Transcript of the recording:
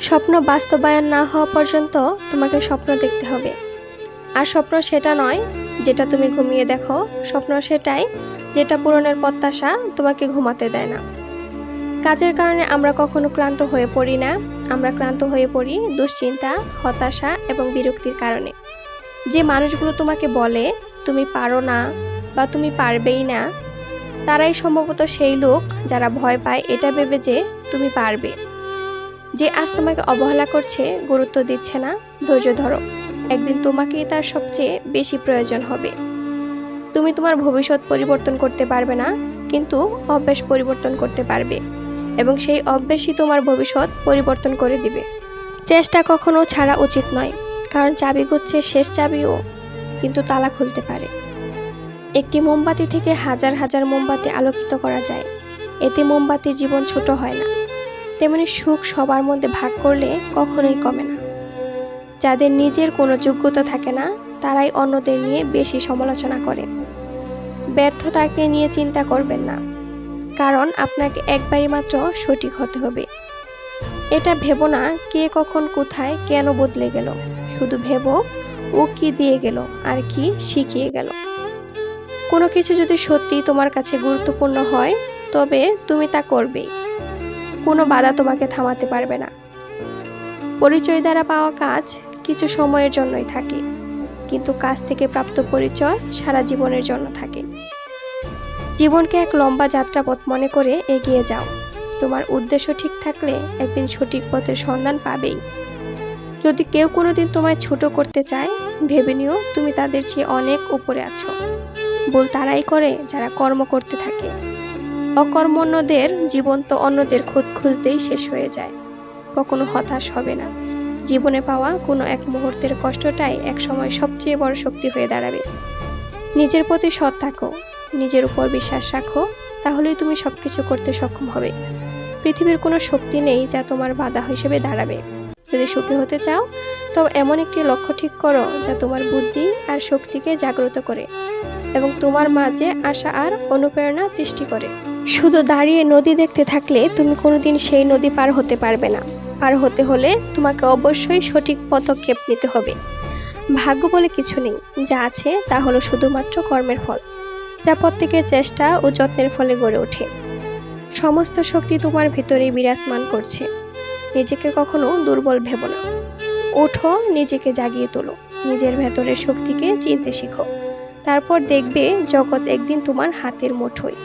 স্বপ্ন বাস্তবায়ন না হওয়া পর্যন্ত তোমাকে স্বপ্ন দেখতে হবে। আর স্বপ্ন সেটা নয় যেটা তুমি ঘুমিয়ে দেখো। স্বপ্ন সেটাই যেটা পূরণের প্রত্যাশা তোমাকে ঘুমাতে দেয় না। কাজের কারণে আমরা কখনো ক্লান্ত হয়ে পড়ি না। আমরা ক্লান্ত হয়ে পড়ি দুশ্চিন্তা, হতাশা এবং বিরক্তির কারণে। যে মানুষগুলো তোমাকে বলে, তুমি পারো না বা তুমি পারবেই না, তারাই সম্ভবত সেই লোক যারা ভয় পায় এটা ভেবে যে তুমি পারবে। যে আজ তোমাকে অবহেলা করছে, গুরুত্ব দিচ্ছে না, ধৈর্য ধরো। একদিন তোমাকেই তার সবচেয়ে বেশি প্রয়োজন হবে। তুমি তোমার ভবিষ্যৎ পরিবর্তন করতে পারবে না, কিন্তু অভ্যাস পরিবর্তন করতে পারবে এবং সেই অভ্যাসই তোমার ভবিষ্যৎ পরিবর্তন করে দিবে। চেষ্টা কখনো ছাড়া উচিত নয়, কারণ চাবি গুচ্ছে শেষ চাবিও, কিন্তু তালা খুলতে পারে। একটি মোমবাতি থেকে হাজার হাজার মোমবাতি আলোকিত করা যায়। এতে মোমবাতির জীবন ছোট হয় না। তেমনি সুখ সবার মধ্যে ভাগ করলে কখনোই কমে না। যাদের নিজের কোনো যোগ্যতা থাকে না, তারাই অন্যদের নিয়ে বেশি সমালোচনা করে। ব্যর্থতাকে নিয়ে চিন্তা করবেন না, কারণ আপনাকে একবারই মাত্র সঠিক হতে হবে। এটা ভেবো না কে কখন কোথায় কেন বদলে গেল, শুধু ভেবো ও কি দিয়ে গেল আর কি শিখিয়ে গেল। কোনো কিছু যদি সত্যি তোমার কাছে গুরুত্বপূর্ণ হয়, তবে তুমি তা করবেই। কোনো বাধা তোমাকে থামাতে পারবে না। পরিচয় দ্বারা পাওয়া কাজ কিছু সময়ের জন্যই থাকে, কিন্তু কাজ থেকে প্রাপ্ত পরিচয় সারা জীবনের জন্য থাকে। জীবনকে এক লম্বা যাত্রাপথ মনে করে এগিয়ে যাও। তোমার উদ্দেশ্য ঠিক থাকলে একদিন সঠিক পথের সন্ধান পাবেই। যদি কেউ কোনোদিন তোমায় ছোট করতে চায়, ভেবে নিও তুমি তাদের চেয়ে অনেক উপরে আছো। ভুল তারাই করে যারা কর্ম করতে থাকে। অকর্মণ্যদের জীবন তো অন্যদের খোঁজ খুঁজতেই শেষ হয়ে যায়। কখনো হতাশ হবে না। জীবনে পাওয়া কোনো এক মুহূর্তের কষ্টটাই একসময় সবচেয়ে বড় শক্তি হয়ে দাঁড়াবে। নিজের প্রতি সৎ থাকো, নিজের উপর বিশ্বাস রাখো, তাহলেই তুমি সব কিছু করতে সক্ষম হবে। পৃথিবীর কোনো শক্তি নেই যা তোমার বাধা হিসেবে দাঁড়াবে। যদি সুখী হতে চাও, তবে এমন একটি লক্ষ্য ঠিক করো যা তোমার বুদ্ধি আর শক্তিকে জাগ্রত করে। এবং তোমার মাঝে আশা আর অনুপ্রেরণা সৃষ্টি করে। শুধু দাঁড়িয়ে নদী দেখতে থাকলে তুমি কোনোদিন সেই নদী পার হতে পারবে না। পার হতে হলে তোমাকে অবশ্যই সঠিক পদক্ষেপ নিতে হবে। ভাগ্য বলে কিছু নেই। যা আছে তা হলো শুধুমাত্র কর্মের ফল, যা প্রত্যেকের চেষ্টা ও যত্নের ফলে গড়ে ওঠে। সমস্ত শক্তি তোমার ভেতরে বিরাজমান করছে। নিজেকে কখনো দুর্বল ভেবো না। ওঠো নিজেকে জাগিয়ে তোলো। নিজের ভেতরের শক্তিকে চিনতে শিখো। তারপর দেখবে জগৎ একদিন তোমার হাতের মুঠোয়।